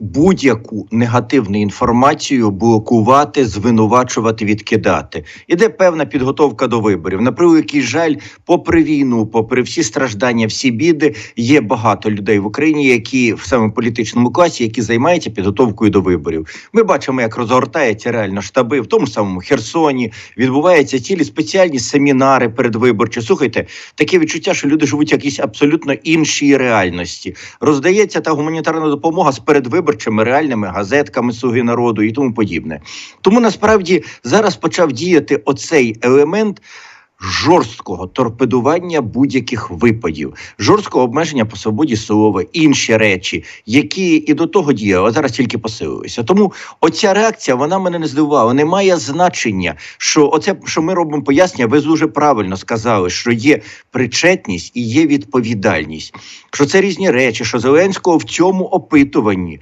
будь-яку негативну інформацію блокувати, звинувачувати, відкидати. Іде певна підготовка до виборів. На превеликий жаль, попри війну, попри всі страждання, всі біди, є багато людей в Україні, які в саме політичному класі, які займаються підготовкою до виборів. Ми бачимо, як розгортаються реально штаби в тому самому Херсоні. Відбуваються цілі спеціальні семінари передвиборчі. Слухайте, таке відчуття, що люди живуть в якійсь абсолютно іншій реальності. Роздається та гуманітарна допомога з передвиборчими реальними газетками Слуги народу і тому подібне. Тому насправді зараз почав діяти оцей елемент. Жорсткого торпедування будь-яких випадів, жорсткого обмеження по свободі слова, інші речі, які і до того діяли, а зараз тільки посилилися. Тому оця реакція вона мене не здивувала. Не має значення, що оце, що ми робимо пояснення, ви дуже правильно сказали, що є причетність і є відповідальність. Що це різні речі, що Зеленського в цьому опитуванні